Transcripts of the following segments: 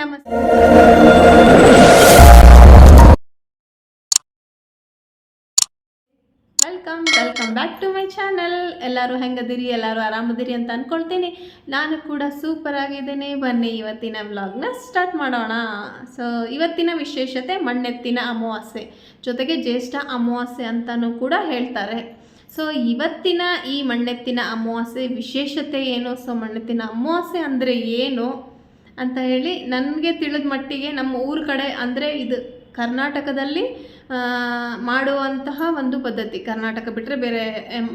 ನಮಸ್ತೆ. Welcome welcome back to my channel ಎಲ್ಲರೂ ಹೆಂಗದಿರಿ, ಎಲ್ಲರೂ ಆರಾಮದಿರಿ ಅಂತ ಅಂದ್ಕೊಳ್ತೀನಿ ನಾನು ಕೂಡ ಸೂಪರ್ ಆಗಿದ್ದೇನೆ. ಬನ್ನಿ, ಇವತ್ತಿನ ವ್ಲಾಗ್ನ ಸ್ಟಾರ್ಟ್ ಮಾಡೋಣ. ಸೊ ಇವತ್ತಿನ ವಿಶೇಷತೆ ಮಣ್ಣೆತ್ತಿನ ಅಮಾವಾಸ್ಯೆ. ಜೊತೆಗೆ ಜ್ಯೇಷ್ಠ ಅಮಾವಾಸ್ಯೆ ಅಂತಲೂ ಕೂಡ ಹೇಳ್ತಾರೆ. ಸೊ ಇವತ್ತಿನ ಈ ಮಣ್ಣೆತ್ತಿನ ಅಮಾವಾಸ್ಯೆ ವಿಶೇಷತೆ ಏನು? ಸೊ ಮಣ್ಣೆತ್ತಿನ ಅಮಾವಾಸ್ಯೆ ಅಂದರೆ ಏನು? ಅಂತ ಹೇಳಿ ನನಗೆ ತಿಳಿದ ಮಟ್ಟಿಗೆ ನಮ್ಮ ಊರ ಕಡೆ ಅಂದರೆ ಇದು ಕರ್ನಾಟಕದಲ್ಲಿ ಮಾಡುವಂತಹ ಒಂದು ಪದ್ಧತಿ. ಕರ್ನಾಟಕ ಬಿಟ್ಟರೆ ಬೇರೆ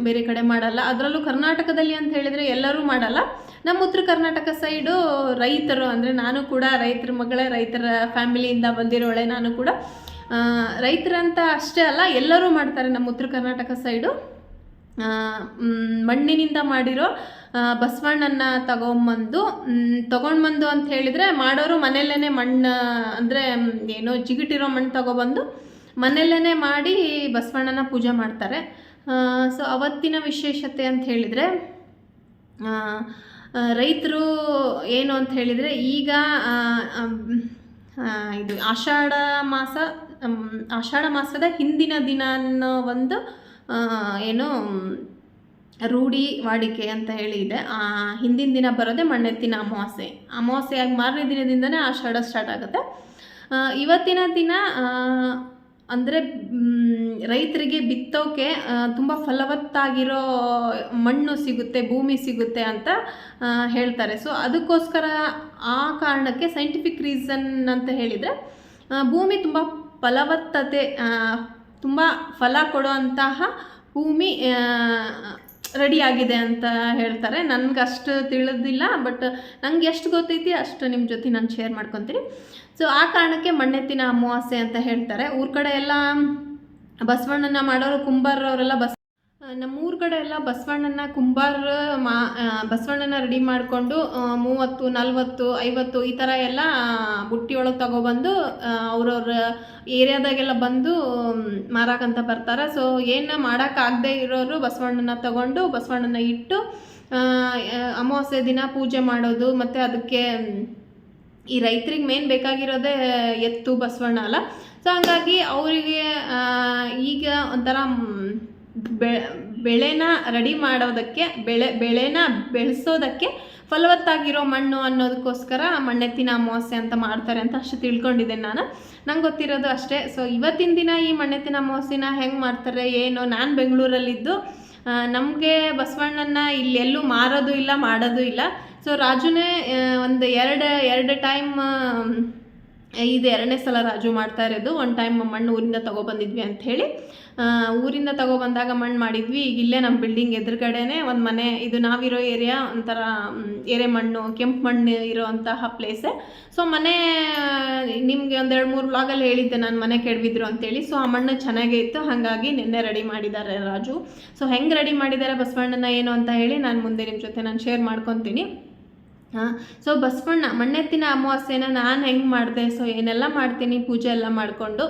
ಬೇರೆ ಕಡೆ ಮಾಡಲ್ಲ. ಅದರಲ್ಲೂ ಕರ್ನಾಟಕದಲ್ಲಿ ಅಂತ ಹೇಳಿದರೆ ಎಲ್ಲರೂ ಮಾಡಲ್ಲ. ನಮ್ಮ ಉತ್ತರ ಕರ್ನಾಟಕ ಸೈಡು ರೈತರು ಅಂದರೆ ನಾನು ಕೂಡ ರೈತರ ಮಗಳೇ, ರೈತರ ಫ್ಯಾಮಿಲಿಯಿಂದ ಬಂದಿರೋಳೆ ನಾನು ಕೂಡ. ರೈತರಂತ ಅಷ್ಟೇ ಅಲ್ಲ, ಎಲ್ಲರೂ ಮಾಡ್ತಾರೆ ನಮ್ಮ ಉತ್ತರ ಕರ್ನಾಟಕ ಸೈಡು ಮಣ್ಣಿನಿಂದ ಮಾಡಿರೋ ಬಸವಣ್ಣನ ತಗೊಂಬಂದು ತಗೊಂಡ್ಬಂದು ಅಂತ ಹೇಳಿದರೆ ಮಾಡೋರು ಮನೆಯಲ್ಲೇ ಮಣ್ಣು, ಅಂದರೆ ಏನೋ ಜಿಗಿಟಿರೋ ಮಣ್ಣು ತಗೊಬಂದು ಮನೆಯಲ್ಲೇ ಮಾಡಿ ಬಸವಣ್ಣನ ಪೂಜೆ ಮಾಡ್ತಾರೆ. ಸೊ ಅವತ್ತಿನ ವಿಶೇಷತೆ ಅಂತ ಹೇಳಿದರೆ ರೈತರು ಏನು ಅಂತ ಹೇಳಿದರೆ ಈಗ ಇದು ಆಷಾಢ ಮಾಸ ಆಷಾಢ ಮಾಸದ ಹಿಂದಿನ ದಿನ ಅನ್ನೋ ಒಂದು ಏನು ರೂಢಿ ವಾಡಿಕೆ ಅಂತ ಹೇಳಿ ಇದೆ. ಆ, ಹಿಂದಿನ ದಿನ ಬರೋದೇ ಮಣ್ಣೆತ್ತಿನ ಅಮಾವಾಸ್ಯೆ. ಅಮಾವಾಸ್ಯೆಯಾಗಿ ಮಾರನೇ ದಿನದಿಂದನೇ ಆಷಾಢ ಸ್ಟಾರ್ಟ್ ಆಗುತ್ತೆ. ಇವತ್ತಿನ ದಿನ ಅಂದರೆ ರೈತರಿಗೆ ಬಿತ್ತೋಕೆ ತುಂಬ ಫಲವತ್ತಾಗಿರೋ ಮಣ್ಣು ಸಿಗುತ್ತೆ ಭೂಮಿ ಸಿಗುತ್ತೆ ಅಂತ ಹೇಳ್ತಾರೆ. ಸೊ ಅದಕ್ಕೋಸ್ಕರ ಆ ಕಾರಣಕ್ಕೆ ಸೈಂಟಿಫಿಕ್ ರೀಸನ್ ಅಂತ ಹೇಳಿದರೆ ಭೂಮಿ ತುಂಬ ಫಲವತ್ತತೆ ತುಂಬ ಫಲ ಕೊಡುವಂತಹ ಭೂಮಿ ರೆಡಿ ಆಗಿದೆ ಅಂತ ಹೇಳ್ತಾರೆ. ನನಗೆ ಅಷ್ಟು ತಿಳಿದಿಲ್ಲ ಬಟ್ ನನಗೆ ಎಷ್ಟು ಗೊತ್ತೈತಿ ಅಷ್ಟು ನಿಮ್ಮ ಜೊತೆ ನಾನು ಶೇರ್ ಮಾಡ್ಕೊತೀನಿ. ಸೊ ಆ ಕಾರಣಕ್ಕೆ ಮಣ್ಣೆತ್ತಿನ ಅಮಾವಾಸ್ಯೆ ಅಂತ ಹೇಳ್ತಾರೆ. ಊರ ಕಡೆ ಎಲ್ಲ ಬಸವಣ್ಣನ ಮಾಡೋರು, ಕುಂಬಾರವರೆಲ್ಲ ಬಸ್ ನಮ್ಮ ಊರ ಕಡೆ ಎಲ್ಲ ಬಸವಣ್ಣನ ಕುಂಬಾರ ಮಾ ಬಸವಣ್ಣನ ರೆಡಿ ಮಾಡಿಕೊಂಡು ಮೂವತ್ತು, ನಲ್ವತ್ತು, ಐವತ್ತು ಈ ಥರ ಎಲ್ಲ ಬುಟ್ಟಿ ಒಳಗೆ ತಗೊಬಂದು ಅವ್ರವ್ರ ಏರಿಯಾದಾಗೆಲ್ಲ ಬಂದು ಮಾರಾಕಂತ ಬರ್ತಾರೆ. ಸೊ ಏನು ಮಾಡೋಕ್ಕಾಗದೇ ಇರೋರು ಬಸವಣ್ಣನ ತಗೊಂಡು, ಬಸವಣ್ಣನ ಇಟ್ಟು ಅಮಾವಾಸ್ಯೆ ದಿನ ಪೂಜೆ ಮಾಡೋದು, ಮತ್ತು ಅದಕ್ಕೆ ಈ ರೈತರಿಗೆ ಮೇನ್ ಬೇಕಾಗಿರೋದೇ ಎತ್ತು ಬಸವಣ್ಣ ಅಲ್ಲ. ಸೊ ಹಂಗಾಗಿ ಅವರಿಗೆ ಈಗ ಒಂಥರ ಬೆ, ಬೆಳೆನ ರೆಡಿ ಮಾಡೋದಕ್ಕೆ, ಬೆಳೆ, ಬೆಳೆನ ಬೆಳೆಸೋದಕ್ಕೆ ಫಲವತ್ತಾಗಿರೋ ಮಣ್ಣು ಅನ್ನೋದಕ್ಕೋಸ್ಕರ ಮಣ್ಣೆತ್ತಿನ ಅಮಾವಾಸ್ಯೆ ಅಂತ ಮಾಡ್ತಾರೆ ಅಂತ ಅಷ್ಟು ತಿಳ್ಕೊಂಡಿದ್ದೇನೆ ನಾನು. ನಂಗೆ ಗೊತ್ತಿರೋದು ಅಷ್ಟೇ. ಸೊ ಇವತ್ತಿನ ದಿನ ಈ ಮಣ್ಣೆತ್ತಿನ ಅಮಾವಾಸ್ಯೆನ ಹೆಂಗೆ ಮಾಡ್ತಾರೆ, ಏನು? ನಾನು ಬೆಂಗಳೂರಲ್ಲಿದ್ದು ನಮಗೆ ಬಸವಣ್ಣನ ಇಲ್ಲಿ ಎಲ್ಲೂ ಮಾರೋದು ಇಲ್ಲ, ಮಾಡೋದು ಇಲ್ಲ. ಸೊ ರಾಜುನೇ ಒಂದು ಎರಡು ಎರಡು ಟೈಮ್ ಇದು ಎರಡನೇ ಸಲ ರಾಜು ಮಾಡ್ತಾ ಇರೋದು. ಒನ್ ಟೈಮ್ ಮಣ್ಣು ಊರಿಂದ ತೊಗೊಬಂದಿದ್ವಿ ಅಂಥೇಳಿ ಊರಿಂದ ತೊಗೊಬಂದಾಗ ಮಣ್ಣು ಮಾಡಿದ್ವಿ. ಈಗ ಇಲ್ಲೇ ನಮ್ಮ ಬಿಲ್ಡಿಂಗ್ ಎದುರುಗಡೆನೇ ಒಂದು ಮನೆ. ಇದು ನಾವಿರೋ ಏರಿಯಾ ಒಂಥರ ಎರೆ ಮಣ್ಣು, ಕೆಂಪು ಮಣ್ಣು ಇರೋವಂತಹ ಪ್ಲೇಸೆ ಸೊ ಮನೆ, ನಿಮಗೆ ಒಂದೆರಡು ಮೂರು ಬ್ಲಾಗಲ್ಲಿ ಹೇಳಿದ್ದೆ. ನಾನು ಮನೆ ಕೆಡವಿದ್ರು ಅಂತೇಳಿ ಸೊ ಆ ಮಣ್ಣು ಚೆನ್ನಾಗೇ ಇತ್ತು. ಹಾಗಾಗಿ ನಿನ್ನೆ ರೆಡಿ ಮಾಡಿದ್ದಾರೆ ರಾಜು. ಸೊ ಹೆಂಗೆ ರೆಡಿ ಮಾಡಿದ್ದಾರೆ ಬಸವಣ್ಣನ ಏನು ಅಂತ ಹೇಳಿ ನಾನು ಮುಂದೆ ನಿಮ್ಮ ಜೊತೆ ನಾನು ಶೇರ್ ಮಾಡ್ಕೊತೀನಿ. ಸೊ ಬಸವಣ್ಣ ಮಣ್ಣೆತ್ತಿನ ಅಮಾವಾಸ್ಯೆನ ನಾನು ಹೆಂಗೆ ಮಾಡಿದೆ? ಸೊ ಏನೆಲ್ಲ ಮಾಡ್ತೀನಿ? ಪೂಜೆ ಎಲ್ಲ ಮಾಡಿಕೊಂಡು.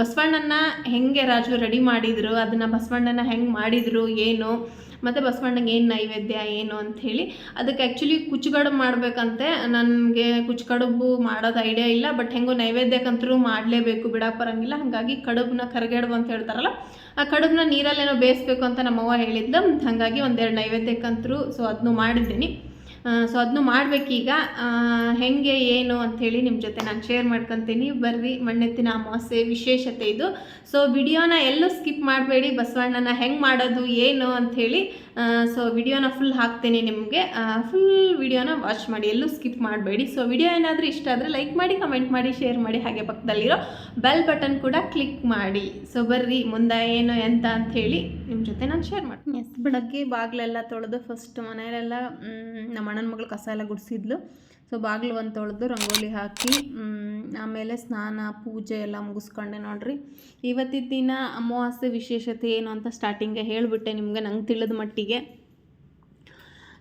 ಬಸವಣ್ಣನ ಹೆಂಗೆ ರಾಜು ರೆಡಿ ಮಾಡಿದರು? ಅದನ್ನು ಬಸವಣ್ಣನ ಹೆಂಗೆ ಮಾಡಿದರು? ಏನು? ಮತ್ತು ಬಸವಣ್ಣಗೆ ಏನು ನೈವೇದ್ಯ, ಏನು ಅಂಥೇಳಿ ಅದಕ್ಕೆ ಆ್ಯಕ್ಚುಲಿ ಕುಚ್ಚುಗಡುಬು ಮಾಡಬೇಕಂತೆ. ನನಗೆ ಕುಚ್ಚುಗಡುಬು ಮಾಡೋದು ಐಡಿಯಾ ಇಲ್ಲ ಬಟ್ ಹೆಂಗೋ ನೈವೇದ್ಯಕ್ಕಂತರೂ ಮಾಡಲೇಬೇಕು ಬಿಡಕ್ಕೆ ಬರೋಂಗಿಲ್ಲ ಹಾಗಾಗಿ ಕಡುಬನ್ನ ಕರಗಡುಬು ಅಂತ ಹೇಳ್ತಾರಲ್ಲ, ಆ ಕಡುಬನ್ನ ನೀರಲ್ಲೇನೋ ಬೇಯಿಸ್ಬೇಕು ಅಂತ ನಮ್ಮವ್ವ ಹೇಳಿದ್ಲು. ಹಾಗಾಗಿ ಒಂದೆರಡು ನೈವೇದ್ಯಕ್ಕಂತರೂ ಸೊ ಅದನ್ನು ಮಾಡಿದ್ದೀನಿ. ಸೊ ಅದನ್ನು ಮಾಡಬೇಕೀಗ. ಹೆಂಗೆ, ಏನು ಅಂಥೇಳಿ ನಿಮ್ಮ ಜೊತೆ ನಾನು ಶೇರ್ ಮಾಡ್ಕೊತೀನಿ. ಬರ್ರಿ, ಮಣ್ಣೆತ್ತಿನ ಅಮಾವಾಸ್ಯೆ ವಿಶೇಷತೆ ಇದು. ಸೊ ವಿಡಿಯೋನ ಎಲ್ಲೂ ಸ್ಕಿಪ್ ಮಾಡಬೇಡಿ. ಬಸವಣ್ಣನ ಹೆಂಗೆ ಮಾಡೋದು, ಏನು ಅಂಥೇಳಿ ಸೊ ವಿಡಿಯೋನ ಫುಲ್ ಹಾಕ್ತೇನೆ ನಿಮಗೆ. ಫುಲ್ ವಿಡಿಯೋನ ವಾಚ್ ಮಾಡಿ, ಎಲ್ಲೂ ಸ್ಕಿಪ್ ಮಾಡಬೇಡಿ. ಸೊ ವಿಡಿಯೋ ಏನಾದರೂ ಇಷ್ಟ ಆದರೆ ಲೈಕ್ ಮಾಡಿ ಕಮೆಂಟ್ ಮಾಡಿ ಶೇರ್ ಮಾಡಿ, ಹಾಗೆ ಪಕ್ಕದಲ್ಲಿರೋ ಬೆಲ್ ಬಟನ್ ಕೂಡ ಕ್ಲಿಕ್ ಮಾಡಿ. ಸೊ ಬರ್ರಿ, ಮುಂದೆ ಏನು, ಎಂತ ಹೇಳಿ ನಿಮ್ಮ ಜೊತೆ ನಾನು ಶೇರ್ ಮಾಡ್ತೀನಿ. ಎಸ್ ಬೆಳಗ್ಗೆ ಬಾಗಿಲೆಲ್ಲ ತೊಳೆದು ಫಸ್ಟ್ ಮನೆಯಲ್ಲೆಲ್ಲ ನಮ್ಮ ಅಣ್ಣನ ಮಗಳು ಕಸ ಎಲ್ಲ ಗುಡಿಸಿದ್ಲು. ಸೊ ಬಾಗಿಲು ಒಂದು ತೊಳೆದು ರಂಗೋಲಿ ಹಾಕಿ ಆಮೇಲೆ ಸ್ನಾನ, ಪೂಜೆ ಎಲ್ಲ ಮುಗಿಸ್ಕೊಂಡೆ ನೋಡ್ರಿ. ಇವತ್ತಿನ ದಿನ ಅಮಾವಾಸ್ಯೆ ವಿಶೇಷತೆ ಏನು ಅಂತ ಸ್ಟಾರ್ಟಿಂಗೇ ಹೇಳಿಬಿಟ್ಟೆ ನಿಮಗೆ, ನಂಗೆ ತಿಳಿದ ಮಟ್ಟಿಗೆ.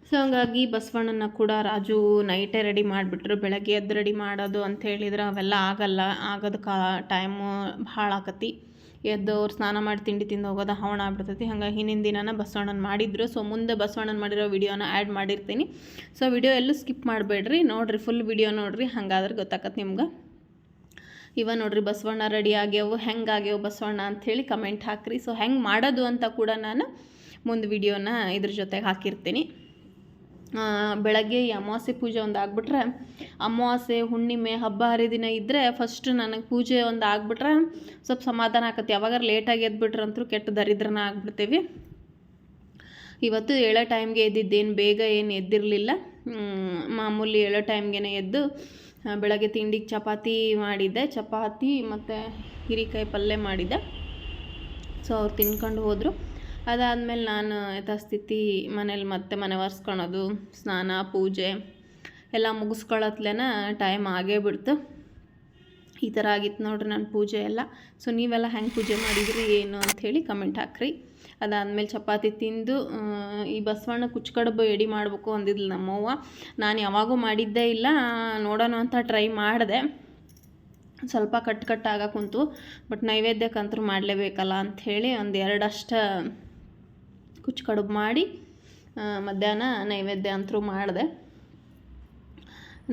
ಸೊ ಹಂಗಾಗಿ ಬಸವಣ್ಣನ ಕೂಡ ರಾಜು ನೈಟೇ ರೆಡಿ ಮಾಡಿಬಿಟ್ರು, ಬೆಳಗ್ಗೆ ಎದ್ದು ರೆಡಿ ಮಾಡೋದು ಅಂತ ಹೇಳಿದ್ರೆ ಅವೆಲ್ಲ ಆಗಲ್ಲ, ಆಗೋದು ಕಾ ಟೈಮು ಭಾಳ ಆಕತಿ. ಎದ್ದು ಅವ್ರು ಸ್ನಾನ ಮಾಡಿ ತಿಂಡಿ ತಿಂದು ಹೋಗೋದು ಹವಣ ಆಗ್ಬಿಡ್ತೈತಿ. ಹಂಗೆ ಹಿಂದಿನ ದಿನನ ಬಸವಣ್ಣನ ಮಾಡಿದ್ರು. ಸೊ ಮುಂದೆ ಬಸವಣ್ಣನ ಮಾಡಿರೋ ವಿಡಿಯೋನ ಆ್ಯಡ್ ಮಾಡಿರ್ತೀನಿ. ಸೊ ವಿಡಿಯೋ ಎಲ್ಲೂ ಸ್ಕಿಪ್ ಮಾಡಬೇಡ್ರಿ. ನೋಡಿರಿ ಫುಲ್ ವಿಡಿಯೋ ನೋಡಿರಿ. ಹಂಗಾದ್ರೆ ಗೊತ್ತಾಕತ್ತೆ ನಿಮ್ಗೆ. ಇವ ನೋಡ್ರಿ, ಬಸವಣ್ಣ ರೆಡಿ ಆಗ್ಯಾವು. ಹೆಂಗೆ ಆಗ್ಯಾವು ಬಸವಣ್ಣ ಅಂಥೇಳಿ ಕಮೆಂಟ್ ಹಾಕ್ರಿ. ಸೊ ಹೆಂಗೆ ಮಾಡೋದು ಅಂತ ಕೂಡ ನಾನು ಮುಂದೆ ವಿಡಿಯೋನ ಇದ್ರ ಜೊತೆಗೆ ಹಾಕಿರ್ತೀನಿ. ಬೆಳಗ್ಗೆ ಈ ಅಮಾವಾಸ್ಯೆ ಪೂಜೆ ಒಂದು ಆಗಿಬಿಟ್ರೆ, ಅಮಾವಾಸ್ಯೆ, ಹುಣ್ಣಿಮೆ, ಹಬ್ಬ ಹರಿದಿನ ಇದ್ದರೆ ಫಸ್ಟ್ ನನಗೆ ಪೂಜೆ ಒಂದು ಆಗಿಬಿಟ್ರೆ ಸ್ವಲ್ಪ ಸಮಾಧಾನ ಆಗತ್ತೆ ಯಾವಾಗಾರು ಲೇಟಾಗಿ ಎದ್ಬಿಟ್ರಂತೂ ಕೆಟ್ಟ ದರಿದ್ರನ ಆಗ್ಬಿಡ್ತೀವಿ. ಇವತ್ತು ಏಳೋ ಟೈಮ್ಗೆ ಎದ್ದಿದ್ದೇನು ಬೇಗ ಏನು ಎದ್ದಿರಲಿಲ್ಲ. ಮಾಮೂಲಿ ಏಳೋ ಟೈಮ್ಗೆ ಎದ್ದು ಬೆಳಗ್ಗೆ ತಿಂಡಿಗೆ ಚಪಾತಿ ಮಾಡಿದ್ದೆ. ಚಪಾತಿ ಮತ್ತು ಹೀರಿಕಾಯಿ ಪಲ್ಯ ಮಾಡಿದ್ದೆ. ಸೊ ಅವ್ರು ತಿನ್ಕೊಂಡು ಹೋದರು. ಅದಾದಮೇಲೆ ನಾನು ಯಥಾಸ್ಥಿತಿ ಮನೇಲಿ ಮತ್ತೆ ಮನೆ ಒರೆಸ್ಕೊಳೋದು ಸ್ನಾನ, ಪೂಜೆ ಎಲ್ಲ ಮುಗಿಸ್ಕೊಳತ್ಲೇನ ಟೈಮ್ ಆಗೇ ಬಿಡ್ತು. ಈ ಥರ ಆಗಿತ್ತು ನೋಡ್ರಿ ನನ್ನ ಪೂಜೆ ಎಲ್ಲ. ಸೊ ನೀವೆಲ್ಲ ಹೆಂಗೆ ಪೂಜೆ ಮಾಡಿದ್ರಿ, ಏನು ಅಂಥೇಳಿ ಕಮೆಂಟ್ ಹಾಕ್ರಿ. ಅದಾದಮೇಲೆ ಚಪಾತಿ ತಿಂದು ಈ ಬಸವಣ್ಣ ಕುಚ್ಕಡುಬು ಎಡಿ ಮಾಡಬೇಕು ಅಂದಿದ್ಲು ನಮ್ಮವ್ವ. ನಾನು ಯಾವಾಗೂ ಮಾಡಿದ್ದೇ ಇಲ್ಲ, ನೋಡೋಣ ಅಂತ ಟ್ರೈ ಮಾಡಿದೆ. ಸ್ವಲ್ಪ ಕಟ್ ಕಟ್ ಆಗ ಕುಂತು ಬಟ್ ನೈವೇದ್ಯಕ್ಕಂತೂ ಮಾಡಲೇಬೇಕಲ್ಲ ಅಂಥೇಳಿ ಒಂದು ಎರಡಷ್ಟು ಕುಚ್ಚು ಕಡುಬು ಮಾಡಿ ಮಧ್ಯಾಹ್ನ ನೈವೇದ್ಯ ಅಂತರೂ ಮಾಡಿದೆ.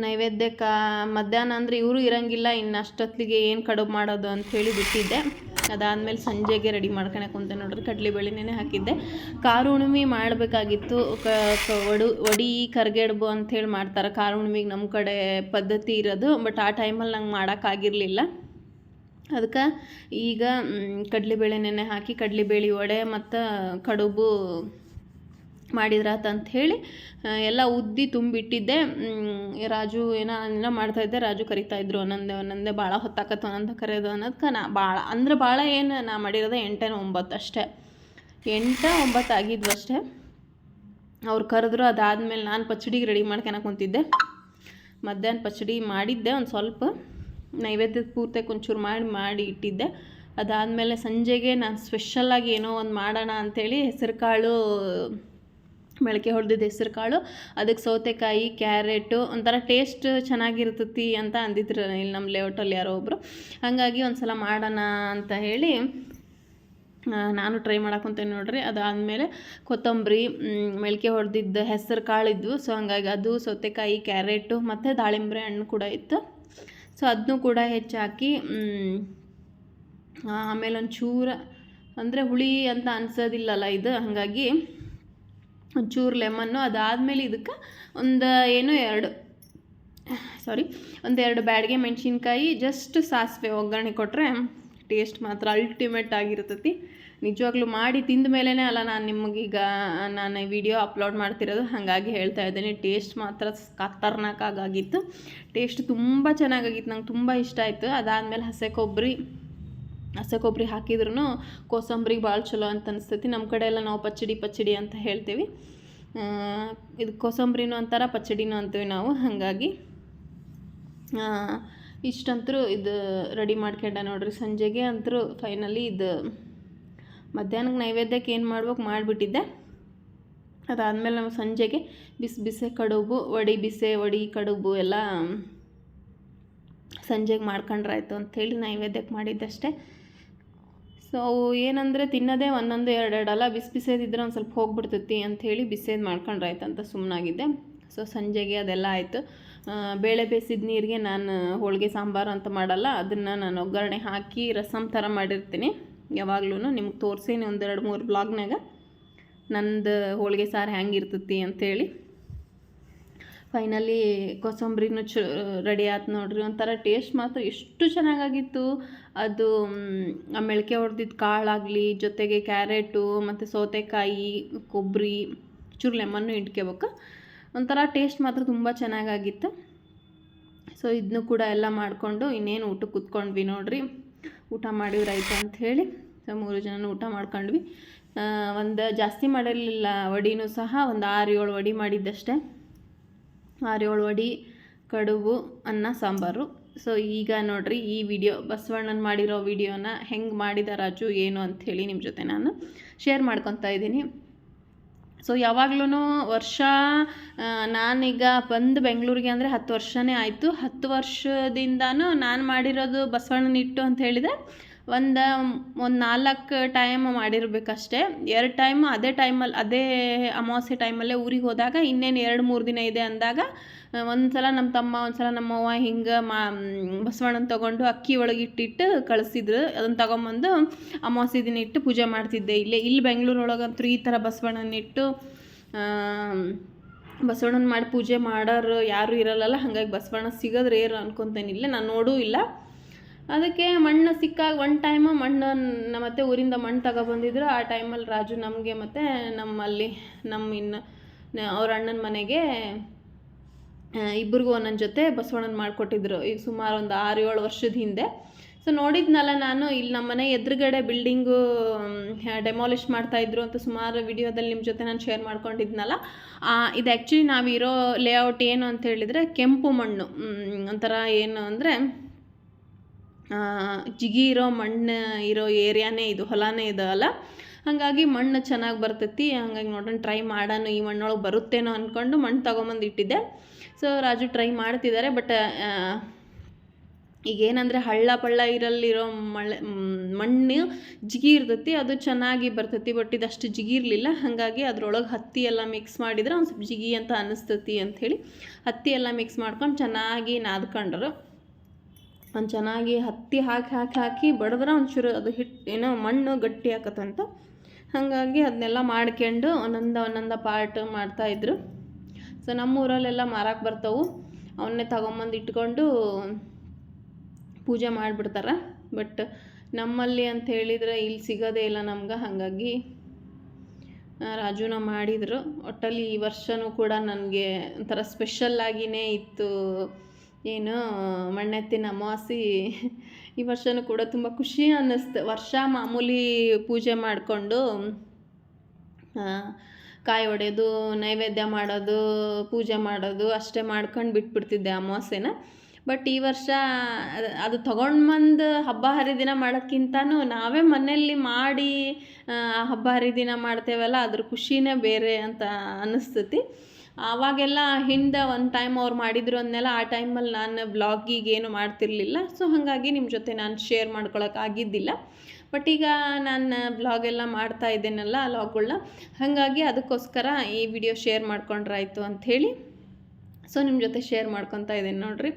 ನೈವೇದ್ಯಕ್ಕೆ ಮಧ್ಯಾಹ್ನ ಅಂದರೆ ಇವರು ಇರಂಗಿಲ್ಲ, ಇನ್ನು ಅಷ್ಟೊತ್ತಿಗೆ ಏನು ಕಡುಬು ಮಾಡೋದು ಅಂಥೇಳಿ ಬಿಟ್ಟಿದ್ದೆ. ಅದಾದಮೇಲೆ ಸಂಜೆಗೆ ರೆಡಿ ಮಾಡ್ಕೊಳಕ್ಕೆ ಕುಂತೆ ನೋಡ್ರಿ ಕಡಲೆಬೇಳೆನೇ ಹಾಕಿದ್ದೆ. ಖಾರ ಹುಣ್ಮೆ ಮಾಡಬೇಕಾಗಿತ್ತು ಒಡು, ಒಡಿ, ಕರ್ಗೆಡ್ಬು ಅಂಥೇಳಿ ಮಾಡ್ತಾರೆ. ಖಾರ ಉಣ್ಮೆಗೆ ನಮ್ಮ ಕಡೆ ಪದ್ಧತಿ ಇರೋದು ಬಟ್ ಆ ಟೈಮಲ್ಲಿ ನಂಗೆ ಮಾಡೋಕ್ಕಾಗಿರಲಿಲ್ಲ ಅದಕ್ಕೆ ಈಗ ಕಡಲೆಬೇಳೆ ನೆನೆ ಹಾಕಿ, ಕಡಲೆಬೇಳೆ ವಡೆ ಮತ್ತು ಕಡುಬು ಮಾಡಿದ್ರಾತ ಅಂತ ಹೇಳಿ ಎಲ್ಲ ಉದ್ದಿ ತುಂಬಿಟ್ಟಿದ್ದೆ. ರಾಜು ಏನೋ ಏನೋ ಮಾಡ್ತಾಯಿದ್ದೆ ರಾಜು ಕರಿತಾಯಿದ್ರು ಒಂದೊಂದೆ, ಒಂದೊಂದೇ ಭಾಳ ಹೊತ್ತಾಕತ್ತು ಒಂದೊಂದು ಕರೆಯೋದು ಅನ್ನೋದಕ್ಕೆ ನಾ ಭಾಳ ಅಂದ್ರೆ ಭಾಳ ಏನು ನಾ ಮಾಡಿರೋದು ಎಂಟೇನೋ ಒಂಬತ್ತು ಅಷ್ಟೇ. ಎಂಟ ಒಂಬತ್ತು ಆಗಿದ್ವು ಅಷ್ಟೇ. ಅವ್ರು ಕರೆದ್ರು ಅದಾದಮೇಲೆ ನಾನು ಪಚ್ಚಡಿಗೆ ರೆಡಿ ಮಾಡ್ಕೊಳಕ್ಕೆ ಕುಂತಿದ್ದೆ. ಮಧ್ಯಾಹ್ನ ಪಚ್ಚಡಿ ಮಾಡಿದ್ದೆ ಒಂದು ಸ್ವಲ್ಪ. ನೈವೇದ್ಯದ ಪೂರ್ತಿ ಒಂಚೂರು ಮಾಡಿ ಮಾಡಿ ಇಟ್ಟಿದ್ದೆ. ಅದಾದಮೇಲೆ ಸಂಜೆಗೆ ನಾನು ಸ್ಪೆಷಲ್ಲಾಗಿ ಏನೋ ಒಂದು ಮಾಡೋಣ ಅಂಥೇಳಿ ಹೆಸರು ಕಾಳು ಮೊಳಕೆ ಹೊಡೆದಿದ್ದ ಹೆಸರುಕಾಳು, ಅದಕ್ಕೆ ಸೌತೆಕಾಯಿ, ಕ್ಯಾರೆಟು ಒಂಥರ ಟೇಸ್ಟ್ ಚೆನ್ನಾಗಿರ್ತತಿ ಅಂತ ಅಂದಿದ್ರು ಇಲ್ಲಿ ನಮ್ಮ ಲೇಔಟಲ್ಲಿ ಯಾರೋ ಒಬ್ಬರು ಹಾಗಾಗಿ ಒಂದು ಸಲ ಮಾಡೋಣ ಅಂತ ಹೇಳಿ ನಾನು ಟ್ರೈ ಮಾಡಕ್ಕಂತೇನೆ ನೋಡ್ರಿ. ಅದಾದಮೇಲೆ ಕೊತ್ತಂಬರಿ ಮೆಳಕೆ ಹೊಡೆದಿದ್ದ ಹೆಸರು ಕಾಳಿದ್ವು ಸೊ ಹಂಗಾಗಿ ಅದು ಸೌತೆಕಾಯಿ, ಕ್ಯಾರೆಟು ಮತ್ತು ದಾಳಿಂಬೆ ಹಣ್ಣು ಕೂಡ ಇತ್ತು. ಸೊ ಅದನ್ನೂ ಕೂಡ ಹೆಚ್ಚಾಕಿ ಆಮೇಲೆ ಒಂಚೂರು, ಅಂದರೆ ಹುಳಿ ಅಂತ ಅನ್ಸೋದಿಲ್ಲಲ್ಲ ಇದು, ಹಾಗಾಗಿ ಒಂಚೂರು ಲೆಮನ್ನು ಅದಾದಮೇಲೆ ಇದಕ್ಕೆ ಒಂದು ಏನು ಎರಡು ಸಾರಿ ಒಂದೆರಡು ಬ್ಯಾಡಿಗೆ ಮೆಣಸಿನ್ಕಾಯಿ ಜಸ್ಟ್ ಸಾಸಿವೆ ಒಗ್ಗರಣೆ ಕೊಟ್ಟರೆ ಟೇಸ್ಟ್ ಮಾತ್ರ ಅಲ್ಟಿಮೇಟ್ ಆಗಿರ್ತೈತಿ. ನಿಜವಾಗ್ಲೂ ಮಾಡಿ ತಿಂದ ಮೇಲೇ ಅಲ್ಲ ನಾನು ನಿಮಗೀಗ ನಾನು ವಿಡಿಯೋ ಅಪ್ಲೋಡ್ ಮಾಡ್ತಿರೋದು, ಹಾಗಾಗಿ ಹೇಳ್ತಾ ಇದ್ದೀನಿ. ಟೇಸ್ಟ್ ಮಾತ್ರ ಖತರ್ನಾಕಾಗಿತ್ತು ಟೇಸ್ಟ್ ತುಂಬ ಚೆನ್ನಾಗಾಗಿತ್ತು, ನಂಗೆ ತುಂಬ ಇಷ್ಟ ಆಯಿತು. ಅದಾದಮೇಲೆ ಹಸೆ ಕೊಬ್ಬರಿ ಹಸೆ ಕೊಬ್ಬರಿ ಹಾಕಿದ್ರೂ ಕೋಸಂಬರಿಗೆ ಭಾಳ ಚಲೋ ಅಂತ ಅನಿಸ್ತೈತಿ. ನಮ್ಮ ಕಡೆ ಎಲ್ಲ ನಾವು ಪಚ್ಚಡಿ ಪಚ್ಚಡಿ ಅಂತ ಹೇಳ್ತೀವಿ. ಇದು ಕೋಸಂಬರಿನೂ ಅಂತಾರ, ಪಚ್ಚಡಿನೂ ಅಂತೀವಿ ನಾವು. ಹಾಗಾಗಿ ಇಷ್ಟಂತರೂ ಇದು ರೆಡಿ ಮಾಡ್ಕೊಂಡೆ ನೋಡ್ರಿ. ಸಂಜೆಗೆ ಅಂತರೂ ಫೈನಲಿ ಇದು ಮಧ್ಯಾಹ್ನಕ್ಕೆ ನೈವೇದ್ಯಕ್ಕೆ ಏನು ಮಾಡ್ಬೇಕು ಮಾಡಿಬಿಟ್ಟಿದ್ದೆ. ಅದಾದಮೇಲೆ ನಾವು ಸಂಜೆಗೆ ಬಿಸಿ ಬಿಸಿ ಕಡುಬು, ವಡಿ ಬಿಸಿ, ವಡಿ ಕಡುಬು ಎಲ್ಲ ಸಂಜೆಗೆ ಮಾಡ್ಕೊಂಡ್ರಾಯ್ತು ಅಂಥೇಳಿ ನೈವೇದ್ಯಕ್ಕೆ ಮಾಡಿದ್ದಷ್ಟೇ ಸೊ ಅವು ಏನಂದರೆ ತಿನ್ನೋದೇ ಒಂದೊಂದು ಎರಡೆರಡಲ್ಲ ಬಿಸಿ ಬಿಸಿದಿದ್ರೆ ಒಂದು ಸ್ವಲ್ಪ ಹೋಗ್ಬಿಡ್ತೈತಿ ಅಂಥೇಳಿ ಬಿಸಿದು ಮಾಡ್ಕೊಂಡ್ರಾಯ್ತು ಅಂತ ಸುಮ್ಮನಾಗಿದ್ದೆ ಸೊ ಸಂಜೆಗೆ ಅದೆಲ್ಲ ಆಯಿತು. ಬೇಳೆ ಬೇಯಿಸಿದ ನೀರಿಗೆ ನಾನು ಹೋಳಿಗೆ ಸಾಂಬಾರು ಅಂತ ಮಾಡಲ್ಲ, ಅದನ್ನು ನಾನು ಒಗ್ಗರಣೆ ಹಾಕಿ ರಸಮ್ ಥರ ಮಾಡಿರ್ತೀನಿ. ಯಾವಾಗ್ಲೂ ನಿಮ್ಗೆ ತೋರಿಸೇನೆ ಒಂದೆರಡು ಮೂರು ಬ್ಲಾಗ್ನಾಗ. ನಂದು ಹೋಳಿಗೆ ಸಾರು ಹೆಂಗಿರ್ತತಿ ಅಂಥೇಳಿ ಫೈನಲಿ ಕೋಸಂಬರಿನೂ ಚ, ರೆಡಿ ಆಯ್ತು ನೋಡ್ರಿ. ಒಂಥರ ಟೇಸ್ಟ್ ಮಾತ್ರ ಎಷ್ಟು ಚೆನ್ನಾಗಾಗಿತ್ತು. ಅದು ಆ ಮೆಳಕೆ ಹೊಡೆದಿದ್ದ ಕಾಳಾಗಲಿ, ಜೊತೆಗೆ ಕ್ಯಾರೆಟು, ಮತ್ತು ಸೌತೆಕಾಯಿ ಕೊಬ್ಬರಿ ಚೂರು ಲೆಮನ್ನು ಇಟ್ಕೋಬೇಕು. ಒಂಥರ ಟೇಸ್ಟ್ ಮಾತ್ರ ತುಂಬ ಚೆನ್ನಾಗಾಗಿತ್ತು. ಸೊ ಇದನ್ನು ಕೂಡ ಎಲ್ಲ ಮಾಡಿಕೊಂಡು ಇನ್ನೇನು ಊಟಕ್ಕೆ ಕೂತ್ಕೊಂಡ್ವಿ ನೋಡ್ರಿ. ಊಟ ಮಾಡಿದ್ರಾಯ್ತು ಅಂಥೇಳಿ ಸೊ ಮೂರು ಜನ ಊಟ ಮಾಡ್ಕೊಂಡ್ವಿ. ಒಂದು ಜಾಸ್ತಿ ಮಾಡಿರಲಿಲ್ಲ, ವಡಿನೂ ಸಹ ಒಂದು ಆರು ಏಳು ವಡಿ ಮಾಡಿದ್ದಷ್ಟೇ. ಆರು ಏಳು ವಡಿ, ಕಡುಬು, ಅನ್ನ, ಸಾಂಬಾರು. ಸೊ ಈಗ ನೋಡಿರಿ ಈ ವಿಡಿಯೋ, ಬಸವಣ್ಣನ ಮಾಡಿರೋ ವಿಡಿಯೋನ ಹೆಂಗೆ ಮಾಡಿದ ರಾಜು, ಏನು ಅಂಥೇಳಿ ನಿಮ್ಮ ಜೊತೆ ನಾನು ಶೇರ್ ಮಾಡ್ಕೊತಾ ಇದ್ದೀನಿ. ಸೊ ಯಾವಾಗ್ಲೂ ವರ್ಷ ನಾನೀಗ ಬಂದು ಬೆಂಗಳೂರಿಗೆ ಅಂದರೆ ಹತ್ತು ವರ್ಷನೇ ಆಯಿತು. ಹತ್ತು ವರ್ಷದಿಂದನೂ ನಾನು ಮಾಡಿರೋದು ಬಸವಣ್ಣನ ಇಟ್ಟು ಅಂತ ಹೇಳಿದರೆ ಒಂದು ಒಂದು ನಾಲ್ಕು ಟೈಮ್ ಮಾಡಿರ್ಬೇಕಷ್ಟೇ. ಎರಡು ಟೈಮ್ ಅದೇ ಟೈಮಲ್ಲಿ ಅದೇ ಅಮಾವಾಸ್ಯೆ ಟೈಮಲ್ಲೇ ಊರಿಗೆ ಹೋದಾಗ ಇನ್ನೇನು ಎರಡು, ಮೂರು ದಿನ ಇದೆ ಅಂದಾಗ ಒಂದು ಸಲ ನಮ್ಮ ತಮ್ಮ ಒಂದು ಸಲ ನಮ್ಮವ್ವ ಹಿಂಗೆ ಮಾ ಬಸವಣ್ಣನ ತೊಗೊಂಡು ಅಕ್ಕಿ ಒಳಗೆ ಇಟ್ಟಿಟ್ಟು ಕಳಿಸಿದ್ರು. ಅದನ್ನು ತೊಗೊಂಬಂದು ಅಮಾವಾಸ್ಯೆ ದಿನ ಇಟ್ಟು ಪೂಜೆ ಮಾಡ್ತಿದ್ದೆ ಇಲ್ಲೇ. ಇಲ್ಲಿ ಬೆಂಗಳೂರೊಳಗಂತೂ ಈ ಥರ ಬಸವಣ್ಣನ ಇಟ್ಟು ಬಸವಣ್ಣನ ಮಾಡಿ ಪೂಜೆ ಮಾಡೋರು ಯಾರೂ ಇರಲ್ಲಲ್ಲ, ಹಾಗಾಗಿ ಬಸವಣ್ಣ ಸಿಗೋದು ರೇರ್ ಅನ್ಕೊತೇನಿಲ್ಲ. ನಾನು ನೋಡೂ ಇಲ್ಲ. ಅದಕ್ಕೆ ಮಣ್ಣು ಸಿಕ್ಕಾಗ ಒನ್ ಟೈಮು ಮಣ್ಣು ಮತ್ತೆ ಊರಿಂದ ಮಣ್ಣು ತಗೊಬಂದಿದ್ರು. ಆ ಟೈಮಲ್ಲಿ ರಾಜು ನಮಗೆ ಮತ್ತು ನಮ್ಮಲ್ಲಿ ನಮ್ಮ ಇನ್ನು ಅವ್ರ ಅಣ್ಣನ ಮನೆಗೆ ಇಬ್ಬರಿಗೂ ಒಂದೊಂದು ಜೊತೆ ಬಸವಣ್ಣನ ಮಾಡಿಕೊಟ್ಟಿದ್ರು. ಈಗ ಸುಮಾರು ಒಂದು ಆರು ಏಳು ವರ್ಷದ ಹಿಂದೆ. ಸೊ ನೋಡಿದ್ನಲ್ಲ ನಾನು, ಇಲ್ಲಿ ನಮ್ಮ ಮನೆ ಎದುರುಗಡೆ ಬಿಲ್ಡಿಂಗು ಡೆಮಾಲಿಷ್ ಮಾಡ್ತಾಯಿದ್ರು ಅಂತ ಸುಮಾರು ವಿಡಿಯೋದಲ್ಲಿ ನಿಮ್ಮ ಜೊತೆ ನಾನು ಶೇರ್ ಮಾಡ್ಕೊಂಡಿದ್ನಲ್ಲ. ಇದು ಆ್ಯಕ್ಚುಲಿ ನಾವಿರೋ ಲೇಔಟ್ ಏನು ಅಂತ ಹೇಳಿದರೆ ಕೆಂಪು ಮಣ್ಣು. ಒಂಥರ ಏನು ಅಂದರೆ ಜಿಗಿ ಇರೋ ಮಣ್ಣು ಇರೋ ಏರಿಯಾನೇ ಇದು, ಹೊಲನೇ ಅಲ್ಲ. ಹಾಗಾಗಿ ಮಣ್ಣು ಚೆನ್ನಾಗಿ ಬರ್ತೈತಿ, ಹಂಗಾಗಿ ನೋಡೋಣ ಟ್ರೈ ಮಾಡೋಣ, ಈ ಮಣ್ಣೊಳಗೆ ಬರುತ್ತೇನೋ ಅಂದ್ಕೊಂಡು ಮಣ್ಣು ತೊಗೊಂಬಂದು ಇಟ್ಟಿದ್ದೆ. ಸೊ ರಾಜು ಟ್ರೈ ಮಾಡ್ತಿದ್ದಾರೆ ಬಟ್ ಈಗ ಏನಂದರೆ ಹಳ್ಳ ಪಳ್ಳ ಇರಲ್ಲಿರೋ ಮಳೆ, ಮಣ್ಣು ಜಿಗಿ ಇರ್ತೈತಿ, ಅದು ಚೆನ್ನಾಗಿ ಬರ್ತೈತಿ ಬಟ್ ಇದಷ್ಟು ಜಿಗಿ ಇರಲಿಲ್ಲ. ಹಾಗಾಗಿ ಅದರೊಳಗೆ ಹತ್ತಿ ಎಲ್ಲ ಮಿಕ್ಸ್ ಮಾಡಿದ್ರೆ ಒಂದು ಸ್ವಲ್ಪ ಜಿಗಿ ಅಂತ ಅನ್ನಿಸ್ತತಿ ಅಂಥೇಳಿ ಹತ್ತಿ ಎಲ್ಲ ಮಿಕ್ಸ್ ಮಾಡ್ಕೊಂಡು ಚೆನ್ನಾಗಿ ನಾದ್ಕೊಂಡ್ರು. ಒಂದು ಚೆನ್ನಾಗಿ ಹತ್ತಿ ಹಾಕಿ ಹಾಕಿ ಹಾಕಿ ಬಡಿದ್ರೆ ಒಂಚೂರು ಅದು ಹಿಟ್ಟು ಏನೋ ಮಣ್ಣು ಗಟ್ಟಿ ಹಾಕತ್ತಂತ. ಹಾಗಾಗಿ ಅದನ್ನೆಲ್ಲ ಮಾಡ್ಕೊಂಡು ಒಂದೊಂದು ಒಂದೊಂದು ಪಾರ್ಟ್ ಮಾಡ್ತಾಯಿದ್ರು ಸೊ ನಮ್ಮ ಊರಲ್ಲೆಲ್ಲ ಮಾರಕ್ಕೆ ಬರ್ತವೆ. ಅವನ್ನೇ ತಗೊಂಬಂದು ಇಟ್ಕೊಂಡು ಪೂಜೆ ಮಾಡಿಬಿಡ್ತಾರೆ. ಬಟ್ ನಮ್ಮಲ್ಲಿ ಅಂತ ಹೇಳಿದರೆ ಇಲ್ಲಿ ಸಿಗೋದೇ ಇಲ್ಲ ನಮ್ಗೆ. ಹಾಗಾಗಿ ರಾಜುನ ಮಾಡಿದರು. ಒಟ್ಟಲ್ಲಿ ಈ ವರ್ಷವೂ ಕೂಡ ನನಗೆ ಒಂಥರ ಸ್ಪೆಷಲ್ಲಾಗಿಯೇ ಇತ್ತು. ಏನು, ಮಣ್ಣೆತ್ತಿನ ಅಮಾವಾಸ್ಯೆ ಈ ವರ್ಷವೂ ಕೂಡ ತುಂಬ ಖುಷಿ ಅನ್ನಿಸ್ತು. ವರ್ಷ ಮಾಮೂಲಿ ಪೂಜೆ ಮಾಡಿಕೊಂಡು ಕಾಯಿ ಒಡೆಯೋದು ನೈವೇದ್ಯ ಮಾಡೋದು, ಪೂಜೆ ಮಾಡೋದು ಅಷ್ಟೇ ಮಾಡ್ಕೊಂಡು ಬಿಟ್ಬಿಡ್ತಿದ್ದೆ ಅಮಾವಾಸ್ಯೆನ. ಬಟ್ ಈ ವರ್ಷ ಅದು ತೊಗೊಂಡು ಬಂದು ಹಬ್ಬ ಹರಿದಿನ ಮಾಡೋಕ್ಕಿಂತನೂ ನಾವೇ ಮನೆಯಲ್ಲಿ ಮಾಡಿ ಹಬ್ಬ ಹರಿದಿನ ಮಾಡ್ತೇವಲ್ಲ ಅದ್ರ ಖುಷಿನೇ ಬೇರೆ ಅಂತ ಅನ್ನಿಸ್ತತಿ. ಆವಾಗೆಲ್ಲ ಹಿಂದೆ ಒಂದು ಟೈಮ್ ಅವ್ರು ಮಾಡಿದ್ರು ಅಂದನೆಲ್ಲ ಆ ಟೈಮಲ್ಲಿ ನಾನು ಬ್ಲಾಗಿಗೆ ಏನು ಮಾಡ್ತಿರ್ಲಿಲ್ಲ. ಸೊ ಹಾಗಾಗಿ ನಿಮ್ಮ ಜೊತೆ ನಾನು ಶೇರ್ ಮಾಡ್ಕೊಳಕ್ಕೆ ಆಗಿದ್ದಿಲ್ಲ. ಬಟ್ ಈಗ ನಾನು ಬ್ಲಾಗೆಲ್ಲ ಮಾಡ್ತಾ ಇದ್ದೇನಲ್ಲ ಲಾಗ್ಗಳನ್ನ ಹಾಗಾಗಿ ಅದಕ್ಕೋಸ್ಕರ ಈ ವಿಡಿಯೋ ಶೇರ್ ಮಾಡ್ಕೊಂಡ್ರಾಯ್ತು ಅಂಥೇಳಿ ಸೊ ನಿಮ್ಮ ಜೊತೆ ಶೇರ್ ಮಾಡ್ಕೊತಾ ಇದ್ದೀನಿ ನೋಡಿರಿ.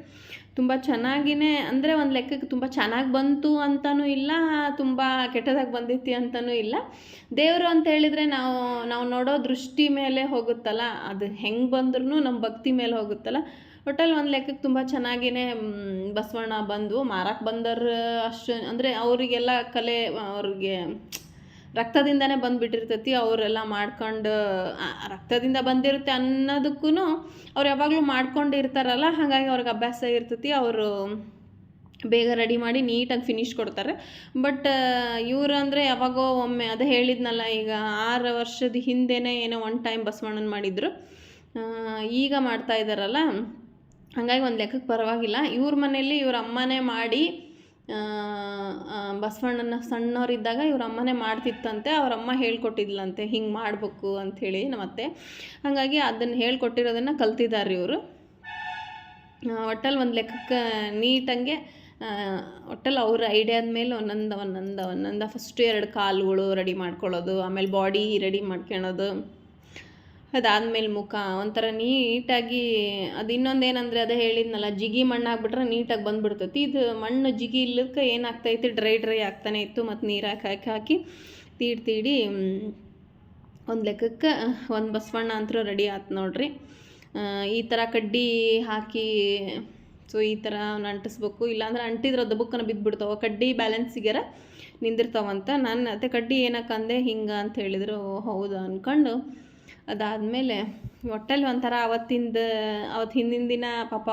ತುಂಬ ಚೆನ್ನಾಗಿಯೇ ಅಂದರೆ ಒಂದು ಲೆಕ್ಕಕ್ಕೆ ತುಂಬ ಚೆನ್ನಾಗಿ ಬಂತು ಅಂತಲೂ ಇಲ್ಲ, ತುಂಬ ಕೆಟ್ಟದಾಗಿ ಬಂದಿತ್ತು ಅಂತಲೂ ಇಲ್ಲ. ದೇವರು ಅಂತ ಹೇಳಿದರೆ ನಾವು ನಾವು ನೋಡೋ ದೃಷ್ಟಿ ಮೇಲೆ ಹೋಗುತ್ತಲ್ಲ, ಅದು ಹೆಂಗೆ ಬಂದ್ರೂ ನಮ್ಮ ಭಕ್ತಿ ಮೇಲೆ ಹೋಗುತ್ತಲ್ಲ. ಒಟ್ಟಲ್ಲಿ ಒಂದು ಲೆಕ್ಕಕ್ಕೆ ತುಂಬ ಚೆನ್ನಾಗಿಯೇ ಬಸವಣ್ಣ ಬಂದು ಮಾರಕ್ಕೆ ಬಂದರು ಅಷ್ಟು, ಅಂದರೆ ಅವರಿಗೆಲ್ಲ ಕಲೆ, ಅವ್ರಿಗೆ ರಕ್ತದಿಂದನೇ ಬಂದುಬಿಟ್ಟಿರ್ತೈತಿ, ಅವರೆಲ್ಲ ಮಾಡ್ಕೊಂಡು ರಕ್ತದಿಂದ ಬಂದಿರುತ್ತೆ ಅನ್ನೋದಕ್ಕೂ ಅವ್ರು ಯಾವಾಗಲೂ ಮಾಡ್ಕೊಂಡು ಇರ್ತಾರಲ್ಲ, ಹಾಗಾಗಿ ಅವ್ರಿಗೆ ಅಭ್ಯಾಸ ಇರ್ತೈತಿ, ಅವರು ಬೇಗ ರೆಡಿ ಮಾಡಿ ನೀಟಾಗಿ ಫಿನಿಶ್ ಕೊಡ್ತಾರೆ. ಬಟ್ ಇವ್ರು ಅಂದರೆ ಯಾವಾಗೋ ಒಮ್ಮೆ, ಅದು ಹೇಳಿದ್ನಲ್ಲ, ಈಗ ಆರು ವರ್ಷದ ಹಿಂದೆನೇ ಏನೋ ಒನ್ ಟೈಮ್ ಬಸವಣ್ಣನ ಮಾಡಿದ್ರು. ಈಗ ಮಾಡ್ತಾ ಇದ್ದಾರಲ್ಲ ಹಾಗಾಗಿ ಒಂದು ಲೆಕ್ಕಕ್ಕೆ ಪರವಾಗಿಲ್ಲ. ಇವ್ರ ಮನೇಲಿ ಇವ್ರ ಅಮ್ಮನೇ ಮಾಡಿ ಬಸವಣ್ಣನ ಸಣ್ಣವರಿದ್ದಾಗ ಇವ್ರ ಅಮ್ಮನೇ ಮಾಡ್ತಿತ್ತಂತೆ, ಅವ್ರ ಅಮ್ಮ ಹೇಳ್ಕೊಟ್ಟಿದ್ಲಂತೆ, ಹಿಂಗೆ ಮಾಡಬೇಕು ಅಂಥೇಳಿ ನಮ್ಮತ್ತೆ. ಹಾಗಾಗಿ ಅದನ್ನು ಹೇಳ್ಕೊಟ್ಟಿರೋದನ್ನು ಕಲ್ತಿದ್ದಾರೆ ಇವರು. ಒಟ್ಟಲ್ಲಿ ಒಂದು ಲೆಕ್ಕಕ್ಕೆ ನೀಟಂಗೆ ಒಟ್ಟಲ್ಲಿ ಅವ್ರ ಐಡಿಯಾದ ಮೇಲೆ ಒಂದೊಂದು ಒಂದೊಂದು ಒಂದೊಂದು ಫಸ್ಟು ಎರಡು ಕಾಲುಗಳು ರೆಡಿ ಮಾಡ್ಕೊಳ್ಳೋದು, ಆಮೇಲೆ ಬಾಡಿ ರೆಡಿ ಮಾಡ್ಕೊಳೋದು ಅದಾದ್ಮೇಲೆ ಮುಖ, ಒಂಥರ ನೀಟಾಗಿ, ಅದು ಇನ್ನೊಂದು ಏನಂದರೆ ಅದೇ ಹೇಳಿದ್ನಲ್ಲ, ಜಿಗಿ ಮಣ್ಣು ಹಾಕ್ಬಿಟ್ರೆ ನೀಟಾಗಿ ಬಂದುಬಿಡ್ತೈತಿ. ಇದು ಮಣ್ಣು ಜಿಗಿ ಇಲ್ಲಕ್ಕೆ ಏನಾಗ್ತೈತಿ, ಡ್ರೈ ಡ್ರೈ ಆಗ್ತಾನೆ ಇತ್ತು, ಮತ್ತು ನೀರು ಹಾಕಿ ಹಾಕಿ ಹಾಕಿ ತೀಡಿ ತೀಡಿ ಒಂದು ಲೆಕ್ಕಕ್ಕೆ ಒಂದು ಬಸವಣ್ಣ ಅಂತೂ ರೆಡಿ ಆಯ್ತು ನೋಡ್ರಿ. ಈ ಥರ ಕಡ್ಡಿ ಹಾಕಿ, ಸೊ ಈ ಥರ ಅಂಟಿಸ್ಬೇಕು. ಇಲ್ಲಾಂದ್ರೆ ಅಂಟಿದ್ರೆ ಅದು ಬುಕ್ಕನ ಬಿದ್ದುಬಿಡ್ತಾವೆ ಕಡ್ಡಿ ಬ್ಯಾಲೆನ್ಸಿಗೆರ ನಿಂದಿರ್ತಾವಂತ. ನಾನು ಅದೇ ಕಡ್ಡಿ ಏನಕ್ಕಂದೆ ಹಿಂಗೆ ಅಂತ ಹೇಳಿದ್ರು. ಹೌದು ಅಂದ್ಕೊಂಡು ಅದಾದಮೇಲೆ ಒಟ್ಟಲ್ಲಿ ಒಂಥರ ಅವತ್ತಿಂದ ಅವತ್ತು ಹಿಂದಿನ ದಿನ ಪಾಪ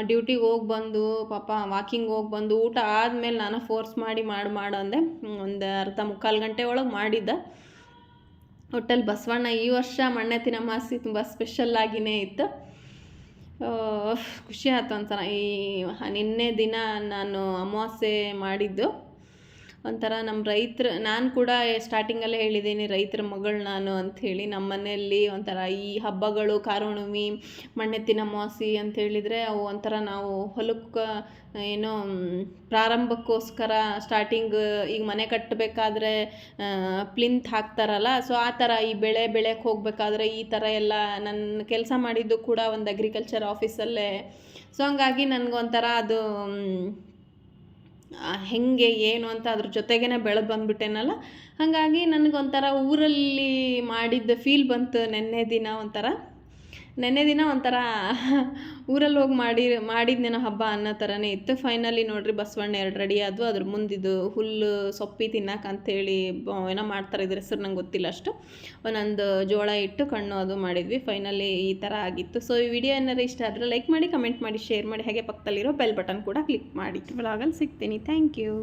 ಡ್ಯೂಟಿಗೆ ಹೋಗಿ ಬಂದು, ಪಾಪ ವಾಕಿಂಗ್ ಹೋಗಿ ಬಂದು, ಊಟ ಆದಮೇಲೆ ನಾನು ಫೋರ್ಸ್ ಮಾಡಿ ಮಾಡಿ, ಮಾಡು ಅಂದೆ. ಒಂದು ಅರ್ಧ ಮುಕ್ಕಾಲು ಗಂಟೆ ಒಳಗೆ ಮಾಡಿದ್ದೆ. ಒಟ್ಟಲ್ಲಿ ಬಸವಣ್ಣ ಈ ವರ್ಷ ಮಣ್ಣೆತ್ತಿನ ಮಾಸಿ ತುಂಬ ಸ್ಪೆಷಲ್ಲಾಗಿಯೇ ಇತ್ತು. ಖುಷಿ ಆಯ್ತು ಒಂಥರ. ಈ, ನಿನ್ನೆ ದಿನ ನಾನು ಅಮಾವಾಸ್ಯೆ ಮಾಡಿದ್ದು. ಒಂಥರ ನಮ್ಮ ರೈತರ, ನಾನು ಕೂಡ ಸ್ಟಾರ್ಟಿಂಗಲ್ಲೇ ಹೇಳಿದ್ದೀನಿ ರೈತರ ಮಗಳು ನಾನು ಅಂಥೇಳಿ ನಮ್ಮ ಮನೆಯಲ್ಲಿ ಒಂಥರ ಈ ಹಬ್ಬಗಳು ಕಾರುಣಮಿ ಮಣ್ಣೆತ್ತಿನ ಅಮಾವಾಸ್ಯೆ ಅಂತ ಹೇಳಿದರೆ ಅವು ಒಂಥರ ನಾವು ಹೊಲಕ್ಕೆ, ಏನೋ ಪ್ರಾರಂಭಕ್ಕೋಸ್ಕರ ಸ್ಟಾರ್ಟಿಂಗ್ ಈಗ ಮನೆ ಕಟ್ಟಬೇಕಾದ್ರೆ ಪ್ಲಿಂತ್ ಹಾಕ್ತಾರಲ್ಲ ಸೊ ಆ ಥರ ಈ ಬೆಳೆ ಬೆಳೆಯಕ್ಕೆ ಹೋಗಬೇಕಾದ್ರೆ ಈ ಥರ ಎಲ್ಲ ನನ್ನ ಕೆಲಸ ಮಾಡಿದ್ದು ಕೂಡ ಒಂದು ಅಗ್ರಿಕಲ್ಚರ್ ಆಫೀಸಲ್ಲೇ ಸೊ ಹಂಗಾಗಿ ನನಗೊಂಥರ ಅದು ಹೆಂಗೆ, ಏನು ಅಂತ ಅದ್ರ ಜೊತೆಗೇ ಬೆಳೆದು ಬಂದ್ಬಿಟ್ಟೆನಲ್ಲ? ಹಾಗಾಗಿ ನನಗೊಂಥರ ಊರಲ್ಲಿ ಮಾಡಿದ್ದ ಫೀಲ್ ಬಂತು ನೆನ್ನೆ ದಿನ ಒಂಥರ. ನೆನ್ನೆ ದಿನ ಒಂಥರ ಊರಲ್ಲಿ ಹೋಗಿ ಮಾಡಿ ಮಾಡಿದ್ನೇನೋ ಹಬ್ಬ ಅನ್ನೋ ಥರನೇ ಇತ್ತು. ಫೈನಲಿ ನೋಡ್ರಿ, ಬಸವಣ್ಣ ಎರಡು ರೆಡಿ ಆದವು. ಅದ್ರ ಮುಂದಿದ್ದು ಹುಲ್ಲು ಸೊಪ್ಪಿ ತಿನ್ನಕ್ಕೆ ಅಂಥೇಳಿ ಬ, ಏನೋ ಮಾಡ್ತಾರೆ ಇದ್ರ ಹೆಸರು ನಂಗೆ ಗೊತ್ತಿಲ್ಲ ಅಷ್ಟು. ಒಂದೊಂದು ಜೋಳ ಇಟ್ಟು ಕಣ್ಣು ಅದು ಮಾಡಿದ್ವಿ. ಫೈನಲಿ ಈ ಥರ ಆಗಿತ್ತು. ಸೊ ಈ ವಿಡಿಯೋ ಏನಾರು ಇಷ್ಟ ಆದರೆ ಲೈಕ್ ಮಾಡಿ ಕಮೆಂಟ್ ಮಾಡಿ ಶೇರ್ ಮಾಡಿ. ಹಾಗೆ ಪಕ್ಕದಲ್ಲಿರೋ ಬೆಲ್ ಬಟನ್ ಕೂಡ ಕ್ಲಿಕ್ ಮಾಡಿ. ಬ್ಲಾಗಲ್ಲಿ ಸಿಗ್ತೀನಿ. Thank you